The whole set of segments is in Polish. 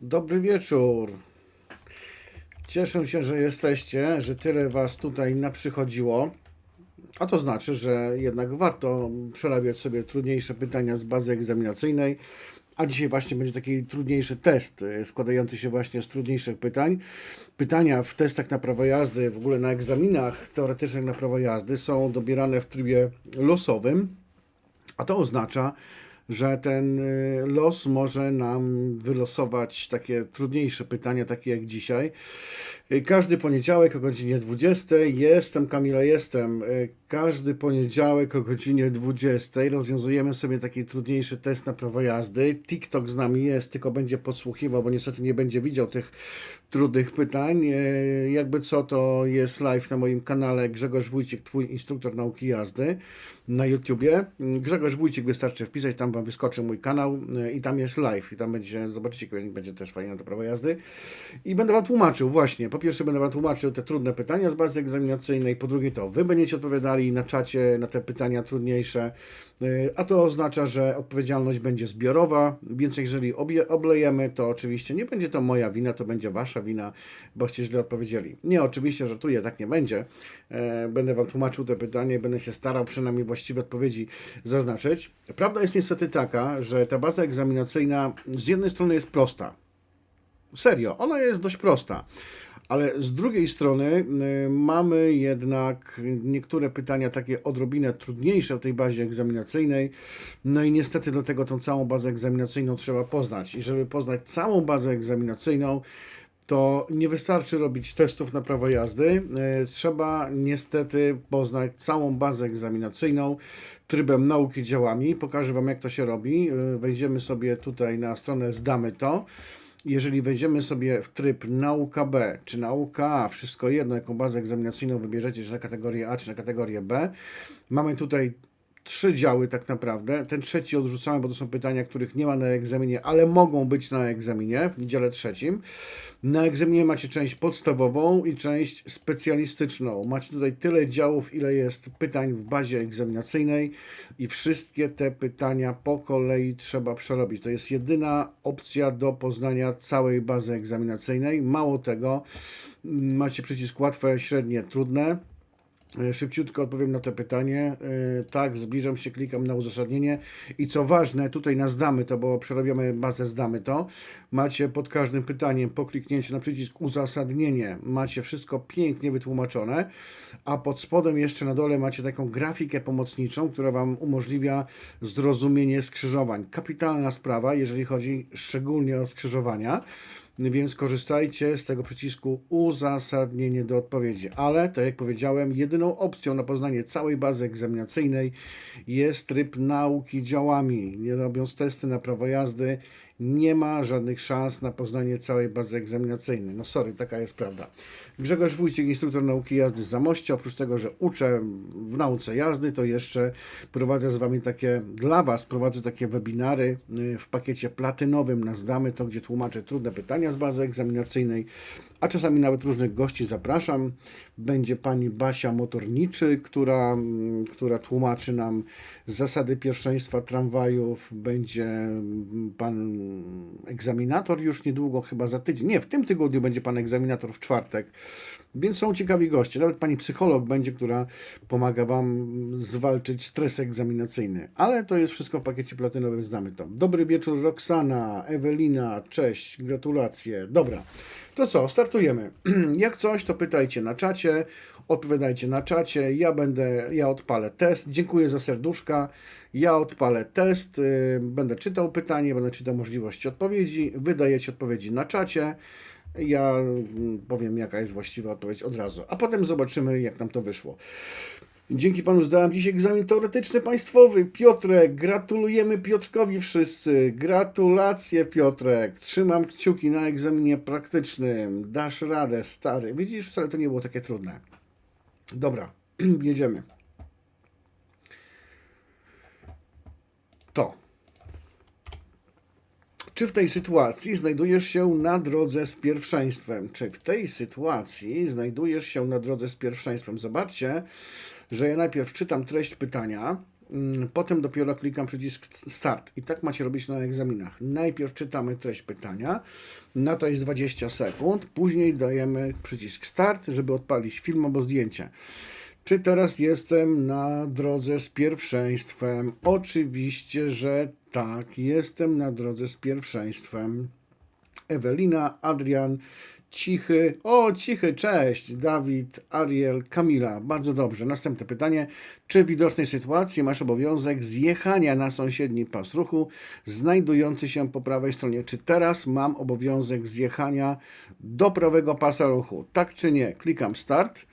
Dobry wieczór. Cieszę się, że jesteście, że tyle Was tutaj naprzychodziło. A to znaczy, że jednak warto przerabiać sobie trudniejsze pytania z bazy egzaminacyjnej. A dzisiaj właśnie będzie taki trudniejszy test, e, składający się właśnie z trudniejszych pytań. Pytania w testach na prawo jazdy, w ogóle na egzaminach teoretycznych na prawo jazdy są dobierane w trybie losowym. A to oznacza, że ten y, los może nam wylosować takie trudniejsze pytania, takie jak dzisiaj. Y, Każdy poniedziałek o godzinie 20. Jestem Kamila, jestem. Y, Każdy poniedziałek o godzinie 20 rozwiązujemy sobie taki trudniejszy test na prawo jazdy. TikTok z nami jest, tylko będzie podsłuchiwał, bo niestety nie będzie widział tych trudnych pytań. Jakby co, to jest live na moim kanale Grzegorz Wójcik, Twój instruktor nauki jazdy na YouTubie. Grzegorz Wójcik wystarczy wpisać, tam Wam wyskoczy mój kanał y, i tam jest live i tam będzie, zobaczycie, będzie też fajnie na to prawo jazdy. I będę Wam tłumaczył właśnie, po pierwsze będę Wam tłumaczył te trudne pytania z bazy egzaminacyjnej, po drugie to Wy będziecie odpowiadali na czacie na te pytania trudniejsze, y, a to oznacza, że odpowiedzialność będzie zbiorowa, więc jeżeli obie, oblejemy, to oczywiście nie będzie to moja wina, to będzie Wasza wina, boście źle odpowiedzieli. Nie, oczywiście żartuję, tak nie będzie. E, Będę Wam tłumaczył te pytania i będę się starał przynajmniej właściwe odpowiedzi zaznaczyć. Prawda jest niestety taka, że ta baza egzaminacyjna z jednej strony jest prosta. Serio, ona jest dość prosta. Ale z drugiej strony y, mamy jednak niektóre pytania takie odrobinę trudniejsze w tej bazie egzaminacyjnej. No i niestety dlatego tą całą bazę egzaminacyjną trzeba poznać. I żeby poznać całą bazę egzaminacyjną, to nie wystarczy robić testów na prawo jazdy. E, Trzeba niestety poznać całą bazę egzaminacyjną trybem nauki działami. Pokażę Wam, jak to się robi. E, Wejdziemy sobie tutaj na stronę Zdamy to. Jeżeli wejdziemy sobie w tryb nauka B czy nauka A, wszystko jedno, jaką bazę egzaminacyjną wybierzecie, czy na kategorię A, czy na kategorię B, mamy tutaj trzy działy tak naprawdę. Ten trzeci odrzucamy, bo to są pytania, których nie ma na egzaminie, ale mogą być na egzaminie w dziale trzecim. Na egzaminie macie część podstawową i część specjalistyczną. Macie tutaj tyle działów, ile jest pytań w bazie egzaminacyjnej i wszystkie te pytania po kolei trzeba przerobić. To jest jedyna opcja do poznania całej bazy egzaminacyjnej. Mało tego, macie przycisk łatwe, średnie, trudne. E, Szybciutko odpowiem na to pytanie. E, Tak, zbliżam się, klikam na uzasadnienie. I co ważne, tutaj na zdamy to, bo przerobiamy bazę zdamy to. Macie pod każdym pytaniem po kliknięciu na przycisk uzasadnienie. Macie wszystko pięknie wytłumaczone, a pod spodem jeszcze na dole macie taką grafikę pomocniczą, która Wam umożliwia zrozumienie skrzyżowań. Kapitalna sprawa, jeżeli chodzi szczególnie o skrzyżowania więc korzystajcie z tego przycisku uzasadnienie do odpowiedzi. Ale, tak jak powiedziałem, jedyną opcją na poznanie całej bazy egzaminacyjnej jest tryb nauki działami. Nie robiąc testy na prawo jazdy, nie ma żadnych szans na poznanie całej bazy egzaminacyjnej. No sorry, taka jest prawda. Grzegorz Wójcik, instruktor nauki jazdy z Zamościa. Oprócz tego, że uczę w nauce jazdy, to jeszcze prowadzę z Wami takie, dla Was prowadzę takie webinary y, w pakiecie platynowym na Zdamy, to gdzie tłumaczę trudne pytania z bazy egzaminacyjnej, a czasami nawet różnych gości zapraszam. Będzie Pani Basia Motorniczy, która, mm, która tłumaczy nam zasady pierwszeństwa tramwajów. Będzie mm, Pan egzaminator już niedługo, chyba za tydzień. Nie, w tym tygodniu będzie Pan egzaminator w czwartek. Więc są ciekawi goście. Nawet pani psycholog będzie, która pomaga Wam zwalczyć stres egzaminacyjny. Ale to jest wszystko w pakiecie platynowym, znamy to. Dobry wieczór, Roxana, Ewelina, cześć, gratulacje. Dobra, to co, startujemy. Jak coś, to pytajcie na czacie, odpowiadajcie na czacie. Ja będę, ja odpalę test. Dziękuję za serduszka. Ja odpalę test, y, będę czytał pytanie, będę czytał możliwości odpowiedzi. Wydajecie odpowiedzi na czacie. Ja mm, powiem, jaka jest właściwa odpowiedź od razu, a potem zobaczymy, jak nam to wyszło. Dzięki panu zdałem dziś egzamin teoretyczny państwowy. Piotrek, gratulujemy Piotrkowi wszyscy. Gratulacje Piotrek. Trzymam kciuki na egzaminie praktycznym. Dasz radę, stary. Widzisz, wcale to nie było takie trudne. Dobra, jedziemy. To. Czy w tej sytuacji znajdujesz się na drodze z pierwszeństwem? Czy w tej sytuacji znajdujesz się na drodze z pierwszeństwem? Zobaczcie, że ja najpierw czytam treść pytania, Mm, Potem dopiero klikam przycisk start. I tak macie robić na egzaminach. Najpierw czytamy treść pytania, na to jest 20 sekund, później dajemy przycisk start, żeby odpalić film albo zdjęcie. Czy teraz jestem na drodze z pierwszeństwem? Oczywiście, że tak, jestem na drodze z pierwszeństwem. Ewelina, Adrian, Cichy, o Cichy, cześć, Dawid, Ariel, Kamila, bardzo dobrze. Następne pytanie, czy w widocznej sytuacji masz obowiązek zjechania na sąsiedni pas ruchu znajdujący się po prawej stronie? Czy teraz mam obowiązek zjechania do prawego pasa ruchu? Tak czy nie? Klikam start.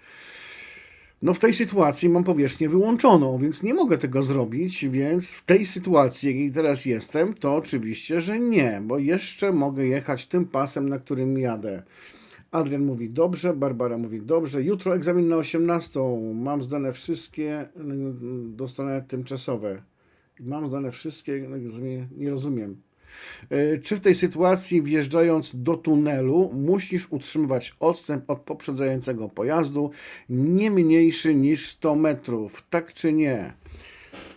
No w tej sytuacji mam powierzchnię wyłączoną, więc nie mogę tego zrobić, więc w tej sytuacji, jakiej teraz jestem, to oczywiście, że nie, bo jeszcze mogę jechać tym pasem, na którym jadę. Adrian mówi dobrze, Barbara mówi dobrze. Jutro egzamin na 18. Mam zdane wszystkie, mm, dostanę tymczasowe. Mam zdane wszystkie, nie rozumiem. E, Czy w tej sytuacji, wjeżdżając do tunelu, musisz utrzymywać odstęp od poprzedzającego pojazdu nie mniejszy niż 100 metrów? Tak czy nie?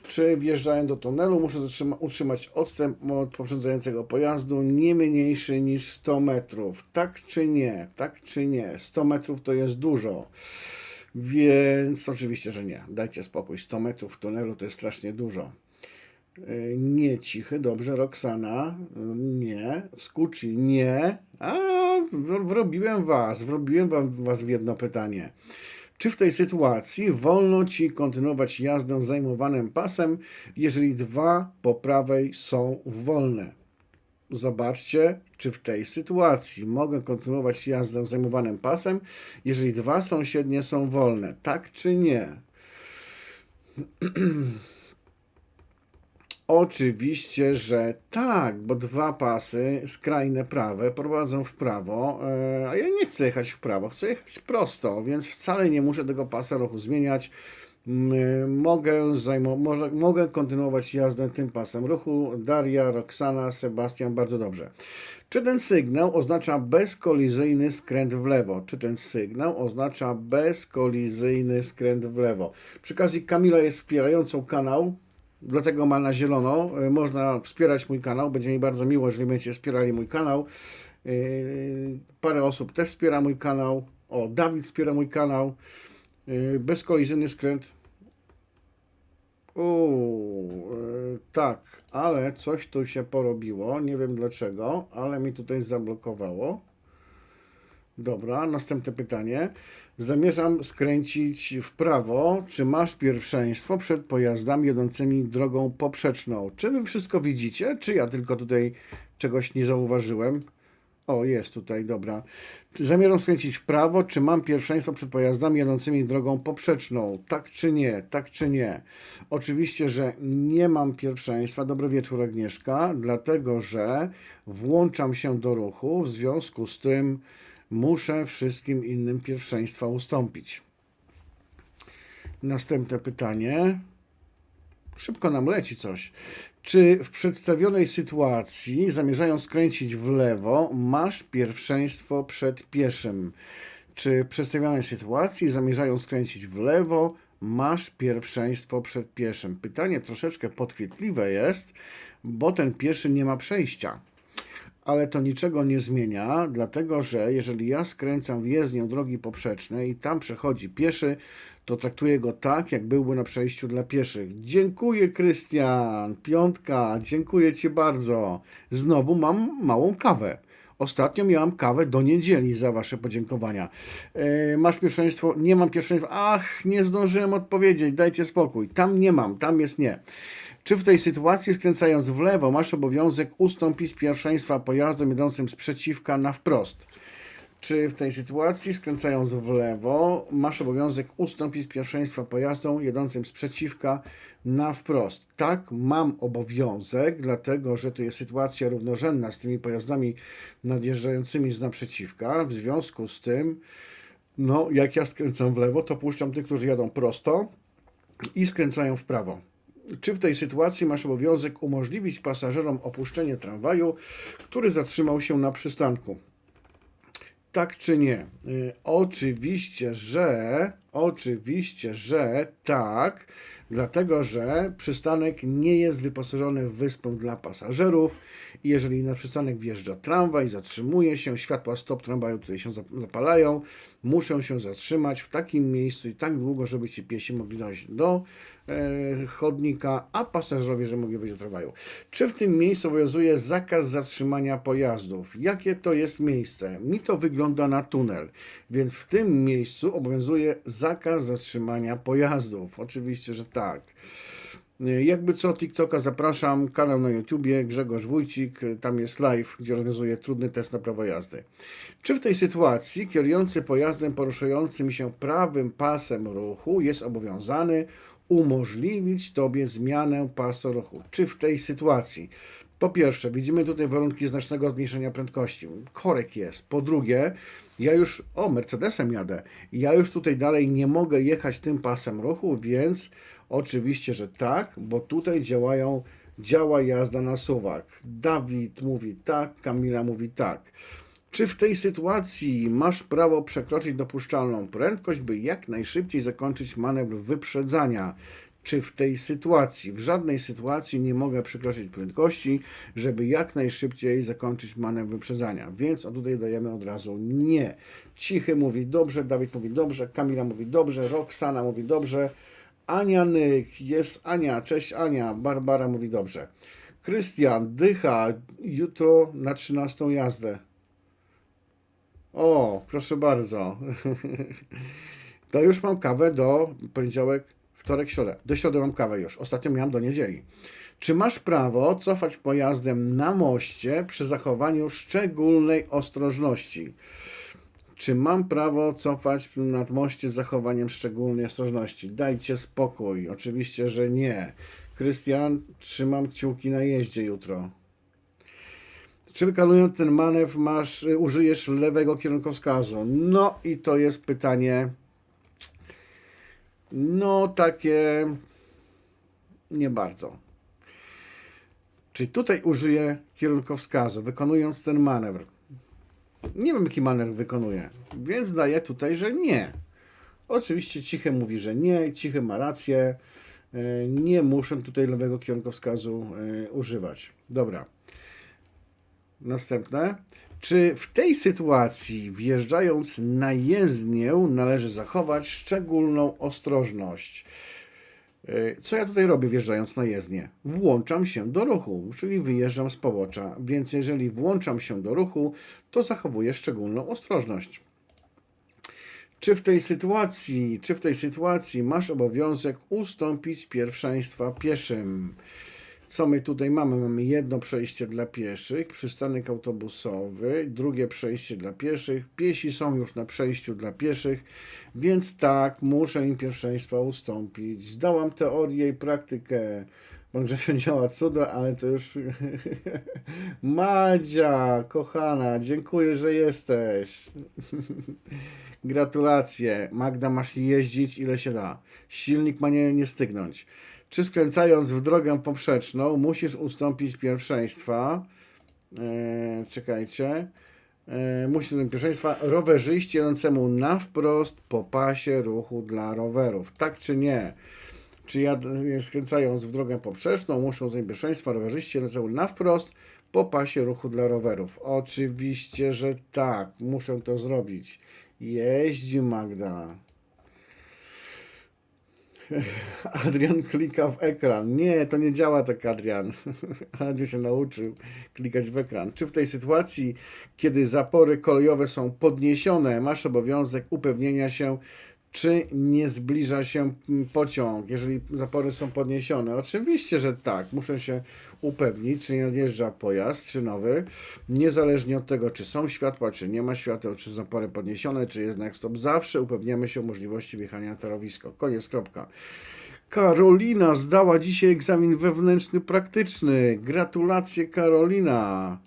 Czy wjeżdżając do tunelu, muszę utrzymać odstęp od poprzedzającego pojazdu nie mniejszy niż 100 metrów? Tak czy nie? Tak czy nie? 100 metrów to jest dużo. Więc oczywiście, że nie. Dajcie spokój. 100 metrów w tunelu to jest strasznie dużo. E, Nie cichy, dobrze, Roxana, nie, Skuci, nie, a wrobiłem was, wrobiłem was w jedno pytanie. Czy w tej sytuacji wolno ci kontynuować jazdę zajmowanym pasem, jeżeli dwa po prawej są wolne? Zobaczcie, czy w tej sytuacji mogę kontynuować jazdę zajmowanym pasem, jeżeli dwa sąsiednie są wolne, tak czy nie? Oczywiście, że tak, bo dwa pasy skrajne prawe prowadzą w prawo, e, a ja nie chcę jechać w prawo, chcę jechać prosto, więc wcale nie muszę tego pasa ruchu zmieniać. Mogę, mogę kontynuować jazdę tym pasem ruchu. Daria, Roxana, Sebastian, bardzo dobrze. Czy ten sygnał oznacza bezkolizyjny skręt w lewo? Czy ten sygnał oznacza bezkolizyjny skręt w lewo? Przy okazji Kamila jest wspierającą kanał, dlatego ma na zielono. Y, Można wspierać mój kanał. Będzie mi bardzo miło, jeżeli będziecie wspierali mój kanał. Yy, Parę osób też wspiera mój kanał. O, Dawid wspiera mój kanał. Yy, Bezkolizyjny skręt. Uuu, tak, ale coś tu się porobiło. Nie wiem dlaczego, ale mi tutaj zablokowało. Dobra, następne pytanie. Zamierzam skręcić w prawo. Czy masz pierwszeństwo przed pojazdami jadącymi drogą poprzeczną? Czy wy wszystko widzicie? Czy ja tylko tutaj czegoś nie zauważyłem? O, jest tutaj, dobra. Zamierzam skręcić w prawo? Czy mam pierwszeństwo przed pojazdami jadącymi drogą poprzeczną? Tak czy nie? Tak czy nie? Oczywiście, że nie mam pierwszeństwa. Dobry wieczór, Agnieszka. Dlatego, że włączam się do ruchu. W związku z tym muszę wszystkim innym pierwszeństwa ustąpić. Następne pytanie. Szybko nam leci coś. Czy w przedstawionej sytuacji, zamierzając skręcić w lewo, masz pierwszeństwo przed pieszym? Czy w przedstawionej sytuacji, zamierzając skręcić w lewo, masz pierwszeństwo przed pieszym? Pytanie troszeczkę podchwytliwe jest, bo ten pieszy nie ma przejścia ale to niczego nie zmienia, dlatego że jeżeli ja skręcam w jezdnię drogi poprzecznej i tam przechodzi pieszy, to traktuję go tak, jak byłby na przejściu dla pieszych. Dziękuję, Krystian. Piątka, dziękuję Ci bardzo. Znowu mam małą kawę. Ostatnio miałam kawę do niedzieli za Wasze podziękowania. E, masz pierwszeństwo? Nie mam pierwszeństwa. Ach, nie zdążyłem odpowiedzieć. Dajcie spokój. Tam nie mam, tam jest nie. Czy w tej sytuacji, skręcając w lewo, masz obowiązek ustąpić pierwszeństwa pojazdom jadącym z przeciwka na wprost? Czy w tej sytuacji, skręcając w lewo, masz obowiązek ustąpić pierwszeństwa pojazdom jadącym z przeciwka na wprost? Tak, mam obowiązek, dlatego że to jest sytuacja równorzędna z tymi pojazdami nadjeżdżającymi z naprzeciwka. W związku z tym, no, jak ja skręcam w lewo, to puszczam tych, którzy jadą prosto i skręcają w prawo. Czy w tej sytuacji masz obowiązek umożliwić pasażerom opuszczenie tramwaju, który zatrzymał się na przystanku? Tak czy nie? Y, oczywiście, że Oczywiście, że tak, dlatego że przystanek nie jest wyposażony w wyspę dla pasażerów jeżeli na przystanek wjeżdża tramwaj, zatrzymuje się, światła stop tramwaju tutaj się zap- zapalają, muszą się zatrzymać w takim miejscu i tak długo, żeby ci piesi mogli dojść do e, chodnika, a pasażerowie, że mogli wyjść do tramwaju. Czy w tym miejscu obowiązuje zakaz zatrzymania pojazdów? Jakie to jest miejsce? Mi to wygląda na tunel, więc w tym miejscu obowiązuje zakaz zatrzymania pojazdów. Oczywiście, że tak. Jakby co, TikToka zapraszam, kanał na YouTubie, Grzegorz Wójcik, tam jest live, gdzie organizuje trudny test na prawo jazdy. Czy w tej sytuacji kierujący pojazdem poruszającym się prawym pasem ruchu jest obowiązany umożliwić Tobie zmianę pasu ruchu? Czy w tej sytuacji? Po pierwsze, widzimy tutaj warunki znacznego zmniejszenia prędkości. Korek jest. Po drugie, ja już, o, Mercedesem jadę. Ja już tutaj dalej nie mogę jechać tym pasem ruchu, więc oczywiście, że tak, bo tutaj działają, działa jazda na suwak. Dawid mówi tak, Kamila mówi tak. Czy w tej sytuacji masz prawo przekroczyć dopuszczalną prędkość, by jak najszybciej zakończyć manewr wyprzedzania? Czy w tej sytuacji, w żadnej sytuacji nie mogę przekroczyć prędkości, żeby jak najszybciej zakończyć manewr wyprzedzania? Więc o tutaj dajemy od razu nie. Cichy mówi dobrze, Dawid mówi dobrze, Kamila mówi dobrze, Roxana mówi dobrze, Ania Nyk, jest Ania, cześć Ania, Barbara mówi dobrze. Krystian, dycha, jutro na 13 jazdę. O, proszę bardzo. To już mam kawę do poniedziałek, wtorek, środę. Do środy mam kawę już. Ostatnio miałem do niedzieli. Czy masz prawo cofać pojazdem na moście przy zachowaniu szczególnej ostrożności? Czy mam prawo cofać nad moście z zachowaniem szczególnej ostrożności? Dajcie spokój. Oczywiście, że nie. Krystian, trzymam kciuki na jeździe jutro. Czy wykanując ten manewr masz, y, użyjesz lewego kierunkowskazu? No i to jest pytanie, no takie nie bardzo. Czy tutaj użyję kierunkowskazu, wykonując ten manewr? Nie wiem, jaki manewr wykonuję, więc daję tutaj, że nie. Oczywiście Cichy mówi, że nie, Cichy ma rację. y, Nie muszę tutaj lewego kierunkowskazu y, używać. Dobra. Następne. Czy w tej sytuacji, wjeżdżając na jezdnię, należy zachować szczególną ostrożność? Yy, Co ja tutaj robię, wjeżdżając na jezdnię? Włączam się do ruchu, czyli wyjeżdżam z pobocza, więc jeżeli włączam się do ruchu, to zachowuję szczególną ostrożność. Czy w tej sytuacji, czy w tej sytuacji masz obowiązek ustąpić pierwszeństwa pieszym? Co my tutaj mamy? Mamy jedno przejście dla pieszych, przystanek autobusowy, drugie przejście dla pieszych. Piesi są już na przejściu dla pieszych, więc tak, muszę im pierwszeństwa ustąpić. Zdałam teorię i praktykę. Może się działa cuda, ale to już. Madzia, kochana, dziękuję, że jesteś. Gratulacje. Magda, masz jeździć ile się da. Silnik ma nie, nie stygnąć. Czy skręcając w drogę poprzeczną musisz ustąpić pierwszeństwa? E, czekajcie. E, musisz ustąpić pierwszeństwa rowerzyście jadącemu na wprost po pasie ruchu dla rowerów. Tak czy nie? Czy ja e, skręcając w drogę poprzeczną muszę ustąpić pierwszeństwa rowerzyście jadącemu na wprost po pasie ruchu dla rowerów? Oczywiście, że tak. Muszę to zrobić. Jeździ Magda. Adrian klika w ekran. Nie, to nie działa tak, Adrian. Adrian się nauczył klikać w ekran. Czy w tej sytuacji, kiedy zapory kolejowe są podniesione, masz obowiązek upewnienia się, czy nie zbliża się pociąg, jeżeli zapory są podniesione? Oczywiście, że tak. Muszę się upewnić, czy nie nadjeżdża pojazd, czy nowy, niezależnie od tego, czy są światła, czy nie ma świateł, czy zapory podniesione, czy jest znak stop. Zawsze upewniamy się o możliwości wjechania na torowisko. Koniec, kropka. Karolina zdała dzisiaj egzamin wewnętrzny praktyczny. Gratulacje, Karolina.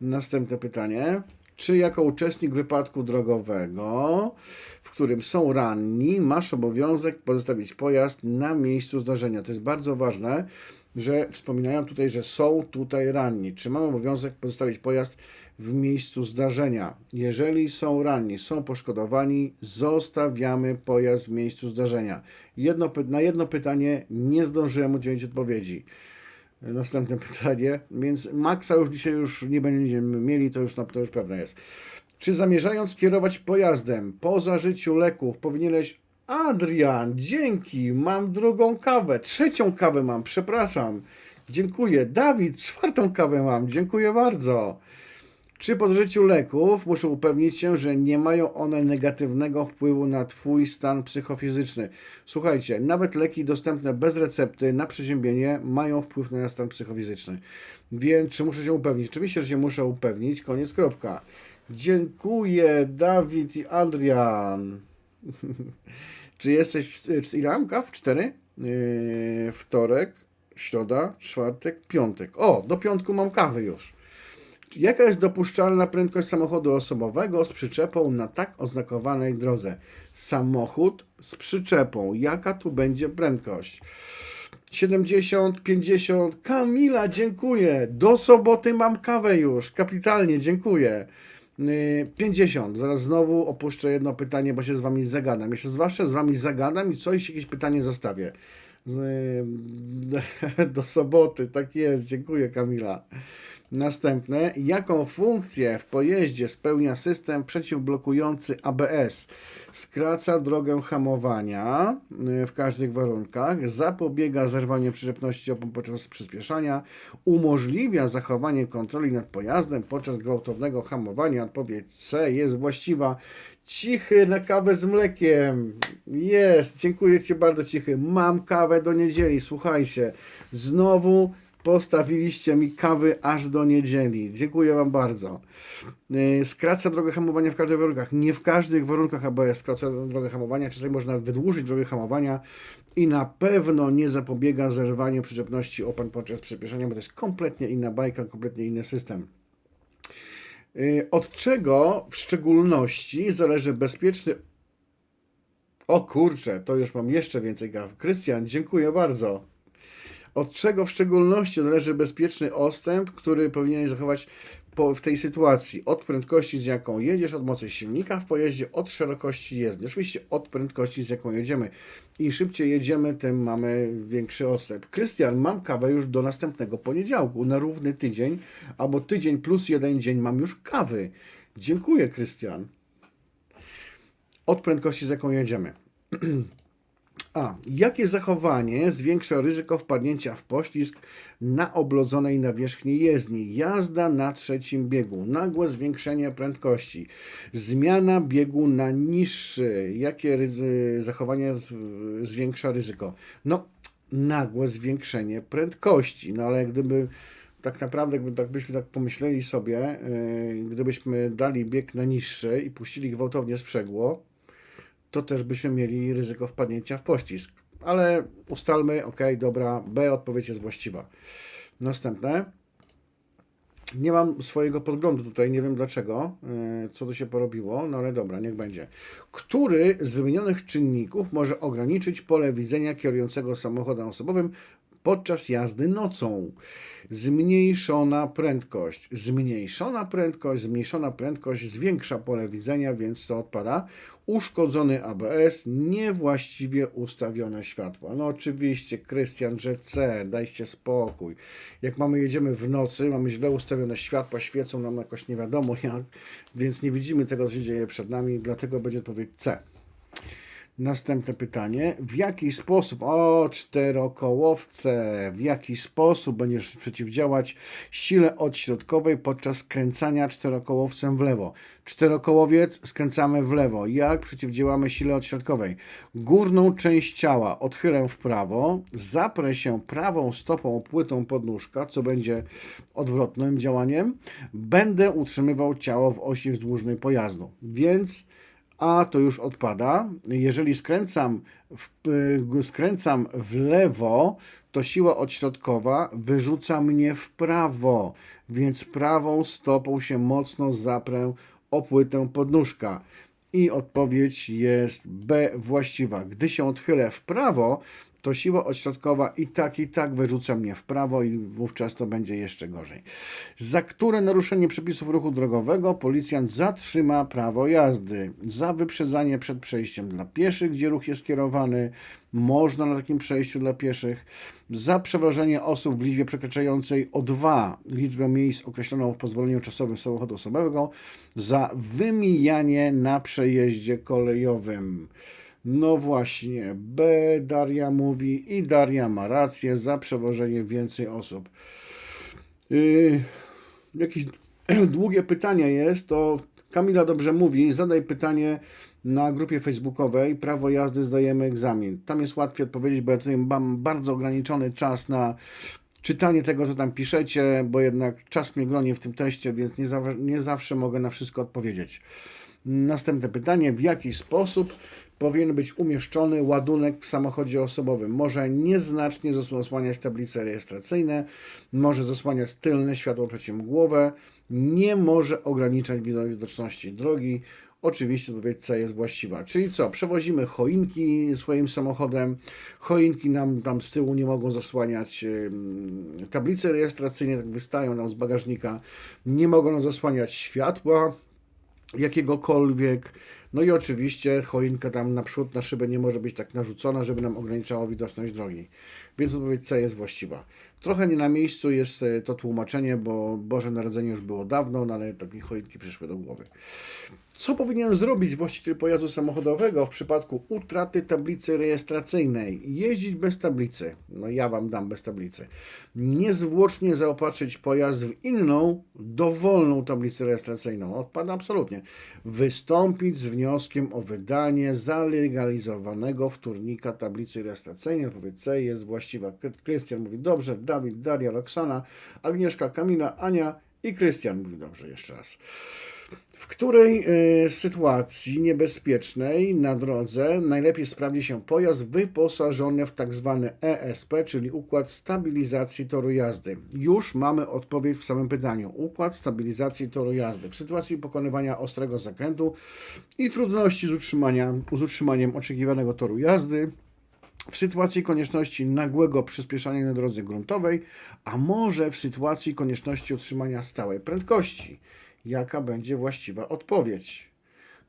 Następne pytanie. Czy jako uczestnik wypadku drogowego, którym są ranni, masz obowiązek pozostawić pojazd na miejscu zdarzenia? To jest bardzo ważne. że wspominają tutaj, że są tutaj ranni. Czy mamy obowiązek pozostawić pojazd w miejscu zdarzenia? Jeżeli są ranni, są poszkodowani, zostawiamy pojazd w miejscu zdarzenia. Jedno, na jedno pytanie nie zdążyłem udzielić odpowiedzi. Następne pytanie, więc Maxa już dzisiaj już nie będziemy mieli, to już, to już pewne jest. Czy zamierzając kierować pojazdem po zażyciu leków powinieneś... Adrian, dzięki, mam drugą kawę, trzecią kawę mam, przepraszam. Dziękuję. Dawid, czwartą kawę mam, dziękuję bardzo. Czy po zażyciu leków muszę upewnić się, że nie mają one negatywnego wpływu na Twój stan psychofizyczny? Słuchajcie, nawet leki dostępne bez recepty na przeziębienie mają wpływ na stan psychofizyczny. Więc czy muszę się upewnić? Oczywiście, że się muszę upewnić. Koniec, kropka. Dziękuję, Dawid i Adrian. czy jesteś, ile mam kaw? Cztery? Yy, wtorek, środa, czwartek, piątek. O, do piątku mam kawy już. Jaka jest dopuszczalna prędkość samochodu osobowego z przyczepą na tak oznakowanej drodze? Samochód z przyczepą. Jaka tu będzie prędkość? 70, 50. Kamila, dziękuję. Do soboty mam kawę już. Kapitalnie, dziękuję. Yy, 50. Zaraz znowu opuszczę jedno pytanie, bo się z wami zagadam. Się zwłaszcza z wami zagadam i coś, jakieś pytanie zostawię. Z- Do soboty, tak jest. Dziękuję, Kamila. Następne. Jaką funkcję w pojeździe spełnia system przeciwblokujący ABS? Skraca drogę hamowania y, w każdych warunkach, zapobiega zerwaniu przyczepności opon podczas przyspieszania, umożliwia zachowanie kontroli nad pojazdem podczas gwałtownego hamowania. Odpowiedź C jest właściwa. Cichy na kawę z mlekiem. Jest, dziękuję Ci bardzo, Cichy. Mam kawę do niedzieli. Słuchajcie, znowu postawiliście mi kawy aż do niedzieli. Dziękuję Wam bardzo. Yy, Skraca drogę hamowania w każdych warunkach. Nie w każdych warunkach ABS skraca drogę hamowania. Czasami można wydłużyć drogę hamowania i na pewno nie zapobiega zerwaniu przyczepności opon podczas przyspieszania, bo to jest kompletnie inna bajka, kompletnie inny system. Yy, Od czego w szczególności zależy bezpieczny. O kurczę, to już mam jeszcze więcej kaw. Krystian, dziękuję bardzo. Od czego w szczególności zależy bezpieczny odstęp, który powinieneś zachować po, w tej sytuacji? Od prędkości, z jaką jedziesz, od mocy silnika w pojeździe, od szerokości jezdni. Oczywiście od prędkości, z jaką jedziemy. Im szybciej jedziemy, tym mamy większy odstęp. Krystian, mam kawę już do następnego poniedziałku, na równy tydzień, albo tydzień plus jeden dzień mam już kawy. Dziękuję, Krystian. Od prędkości, z jaką jedziemy. A. Jakie zachowanie zwiększa ryzyko wpadnięcia w poślizg na oblodzonej nawierzchni jezdni? Jazda na trzecim biegu, nagłe zwiększenie prędkości, zmiana biegu na niższy. Jakie ryzy, zachowanie zwiększa ryzyko? No, nagłe zwiększenie prędkości. No ale gdyby tak naprawdę, gdyby tak byśmy tak pomyśleli sobie, yy, gdybyśmy dali bieg na niższy i puścili gwałtownie sprzęgło, to też byśmy mieli ryzyko wpadnięcia w pościsk. Ale ustalmy, ok, dobra, B odpowiedź jest właściwa. Następne. Nie mam swojego podglądu tutaj, nie wiem dlaczego, yy, co tu się porobiło, no ale dobra, niech będzie. Który z wymienionych czynników może ograniczyć pole widzenia kierującego samochodem osobowym podczas jazdy nocą? Zmniejszona prędkość. Zmniejszona prędkość, zmniejszona prędkość zwiększa pole widzenia, więc to odpada. Uszkodzony ABS, niewłaściwie ustawione światła. No oczywiście, Krystian, że C, dajcie spokój. Jak mamy, jedziemy w nocy, mamy źle ustawione światła, świecą nam jakoś nie wiadomo jak, więc nie widzimy tego, co się dzieje przed nami, dlatego będzie odpowiedź C. Następne pytanie. W jaki sposób, o czterokołowce, w jaki sposób będziesz przeciwdziałać sile odśrodkowej podczas skręcania czterokołowcem w lewo? Czterokołowiec skręcamy w lewo. Jak przeciwdziałamy sile odśrodkowej? Górną część ciała odchylę w prawo, zaprę się prawą stopą płytą podnóżka, co będzie odwrotnym działaniem. Będę utrzymywał ciało w osi wzdłużnej pojazdu. Więc a to już odpada. Jeżeli skręcam w, y, skręcam w lewo, to siła odśrodkowa wyrzuca mnie w prawo, więc prawą stopą się mocno zaprę o płytę podnóżka. I odpowiedź jest B właściwa. Gdy się odchylę w prawo, to siła odśrodkowa i tak, i tak wyrzuca mnie w prawo i wówczas to będzie jeszcze gorzej. Za które naruszenie przepisów ruchu drogowego policjant zatrzyma prawo jazdy. Za wyprzedzanie przed przejściem dla pieszych, gdzie ruch jest kierowany, można na takim przejściu dla pieszych. Za przewożenie osób w liczbie przekraczającej o dwa liczbę miejsc określoną w pozwoleniu czasowym samochodu osobowego. Za wymijanie na przejeździe kolejowym. No właśnie, B Daria mówi i Daria ma rację za przewożenie więcej osób. Yy, jakieś długie pytanie jest, to Kamila dobrze mówi, zadaj pytanie na grupie facebookowej Prawo jazdy zdajemy egzamin. Tam jest łatwiej odpowiedzieć, bo ja tutaj mam bardzo ograniczony czas na czytanie tego, co tam piszecie, bo jednak czas mnie goni w tym teście, więc nie, za, nie zawsze mogę na wszystko odpowiedzieć. Następne pytanie. W jaki sposób powinien być umieszczony ładunek w samochodzie osobowym? Może nieznacznie zasłaniać tablice rejestracyjne, może zasłaniać tylne światło przeciwmgłowe, nie może ograniczać widoczności drogi. Oczywiście odpowiedź jest właściwa. Czyli co? Przewozimy choinki swoim samochodem. Choinki nam tam z tyłu nie mogą zasłaniać tablice rejestracyjne, tak wystają nam z bagażnika. Nie mogą nam zasłaniać światła jakiegokolwiek. No i oczywiście choinka tam naprzód na szybę nie może być tak narzucona, żeby nam ograniczała widoczność drogi. Więc odpowiedź C jest właściwa. Trochę nie na miejscu jest e, to tłumaczenie, bo Boże Narodzenie już było dawno, no ale tak mi choinki przyszły do głowy. Co powinien zrobić właściciel pojazdu samochodowego w przypadku utraty tablicy rejestracyjnej? Jeździć bez tablicy. No ja Wam dam bez tablicy. Niezwłocznie zaopatrzyć pojazd w inną, dowolną tablicę rejestracyjną. Odpada absolutnie. Wystąpić z wnioskiem o wydanie zalegalizowanego wtórnika tablicy rejestracyjnej. Odpowiedź C jest właściwa. Krystian mówi dobrze, Dawid, Daria, Roxana, Agnieszka, Kamila, Ania i Krystian mówi dobrze jeszcze raz. W której y, sytuacji niebezpiecznej na drodze najlepiej sprawdzi się pojazd wyposażony w tak zwany ESP, czyli układ stabilizacji toru jazdy? Już mamy odpowiedź w samym pytaniu. Układ stabilizacji toru jazdy. W sytuacji pokonywania ostrego zakrętu i trudności z, utrzymania, z utrzymaniem oczekiwanego toru jazdy, w sytuacji konieczności nagłego przyspieszania na drodze gruntowej, a może w sytuacji konieczności utrzymania stałej prędkości. Jaka będzie właściwa odpowiedź?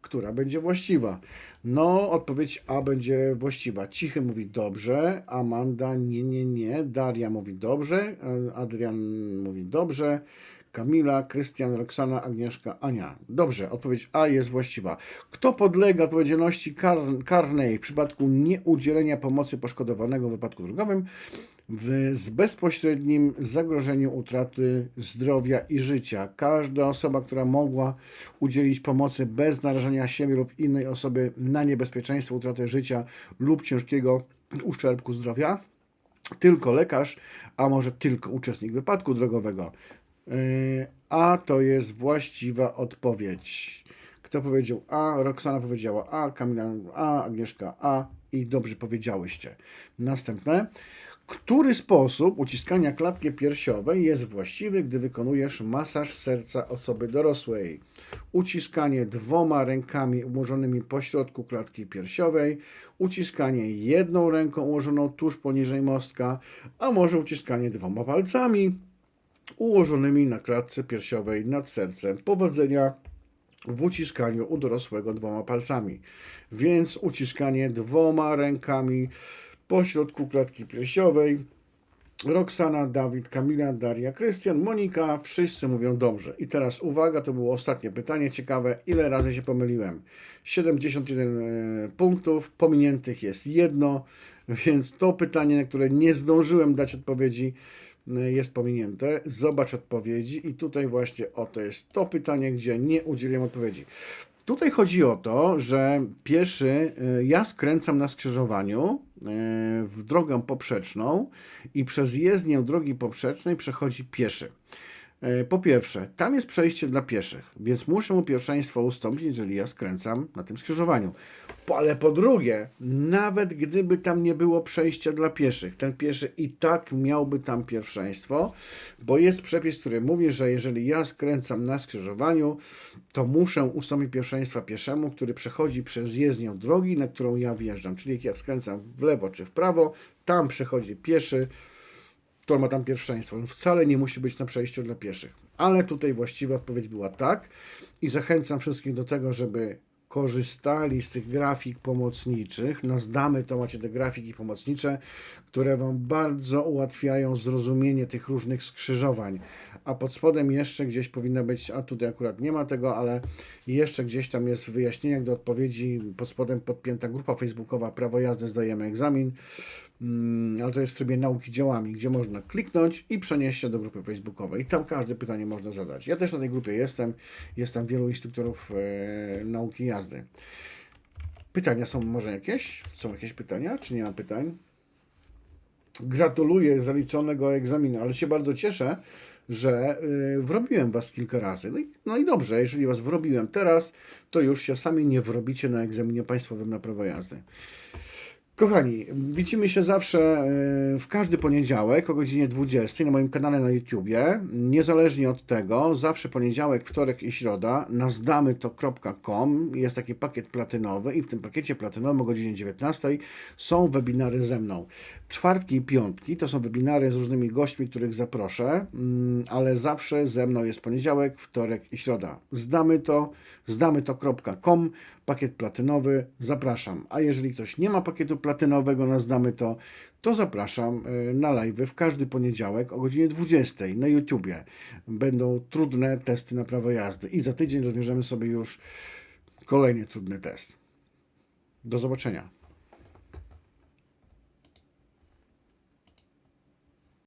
Która będzie właściwa? No, odpowiedź A będzie właściwa. Cichy mówi dobrze, Amanda nie, nie, nie, Daria mówi dobrze, Adrian mówi dobrze, Kamila, Krystian, Roxana, Agnieszka, Ania. Dobrze, odpowiedź A jest właściwa. Kto podlega odpowiedzialności kar karnej w przypadku nieudzielenia pomocy poszkodowanego w wypadku drogowym w, z bezpośrednim zagrożeniu utraty zdrowia i życia? Każda osoba, która mogła udzielić pomocy bez narażenia siebie lub innej osoby na niebezpieczeństwo utraty życia lub ciężkiego uszczerbku zdrowia? Tylko lekarz, a może tylko uczestnik wypadku drogowego. Yy, A to jest właściwa odpowiedź. Kto powiedział A? Roxana powiedziała A, Kamila A, Agnieszka A i dobrze powiedziałyście. Następne. Który sposób uciskania klatki piersiowej jest właściwy, gdy wykonujesz masaż serca osoby dorosłej? Uciskanie dwoma rękami ułożonymi pośrodku klatki piersiowej, uciskanie jedną ręką ułożoną tuż poniżej mostka, a może uciskanie dwoma palcami ułożonymi na klatce piersiowej nad sercem. Powodzenia w uciskaniu u dorosłego dwoma palcami. Więc uciskanie dwoma rękami po środku klatki piersiowej. Roxana, Dawid, Kamila, Daria, Krystian, Monika, wszyscy mówią dobrze. I teraz uwaga, to było ostatnie pytanie ciekawe. Ile razy się pomyliłem? 71 e, punktów, pominiętych jest jedno, więc to pytanie, na które nie zdążyłem dać odpowiedzi, jest pominięte. Zobacz odpowiedzi i tutaj właśnie o to jest to pytanie, gdzie nie udzieliłem odpowiedzi. Tutaj chodzi o to, że pieszy, y, ja skręcam na skrzyżowaniu y, w drogę poprzeczną i przez jezdnię drogi poprzecznej przechodzi pieszy. Po pierwsze, tam jest przejście dla pieszych, więc muszę mu pierwszeństwo ustąpić, jeżeli ja skręcam na tym skrzyżowaniu. Ale po drugie, nawet gdyby tam nie było przejścia dla pieszych, ten pieszy i tak miałby tam pierwszeństwo, bo jest przepis, który mówi, że jeżeli ja skręcam na skrzyżowaniu, to muszę ustąpić pierwszeństwa pieszemu, który przechodzi przez jezdnię drogi, na którą ja wjeżdżam. Czyli jak ja skręcam w lewo czy w prawo, tam przechodzi pieszy, to ma tam pierwszeństwo. On wcale nie musi być na przejściu dla pieszych. Ale tutaj właściwa odpowiedź była tak i zachęcam wszystkich do tego, żeby korzystali z tych grafik pomocniczych. Na zdamy to macie te grafiki pomocnicze, które Wam bardzo ułatwiają zrozumienie tych różnych skrzyżowań. A pod spodem jeszcze gdzieś powinna być, a tutaj akurat nie ma tego, ale jeszcze gdzieś tam jest w wyjaśnieniach do odpowiedzi pod spodem podpięta grupa facebookowa Prawo jazdy zdajemy egzamin. Mm, ale to jest w trybie nauki działami, gdzie można kliknąć i przenieść się do grupy facebookowej. Tam każde pytanie można zadać. Ja też na tej grupie jestem. Jest tam wielu instruktorów e, nauki jazdy. Pytania są może jakieś? Są jakieś pytania? Czy nie ma pytań? Gratuluję zaliczonego egzaminu, ale się bardzo cieszę, że y, wrobiłem Was kilka razy. No i, no i dobrze, jeżeli Was wrobiłem teraz, to już się sami nie wrobicie na egzaminie państwowym na prawo jazdy. Kochani, widzimy się zawsze e, w każdy poniedziałek o godzinie 20 na moim kanale na YouTubie. Niezależnie od tego, zawsze poniedziałek, wtorek i środa na zdamyto.com jest taki pakiet platynowy i w tym pakiecie platynowym o godzinie 19 są webinary ze mną. Czwartki i piątki to są webinary z różnymi gośćmi, których zaproszę, mm, ale zawsze ze mną jest poniedziałek, wtorek i środa. Zdamy to, zdamyto.com, pakiet platynowy, zapraszam. A jeżeli ktoś nie ma pakietu platynowego na Zdamy to, to zapraszam y, na live w każdy poniedziałek o godzinie 20 na YouTubie. Będą trudne testy na prawo jazdy i za tydzień rozwiążemy sobie już kolejny trudny test. Do zobaczenia.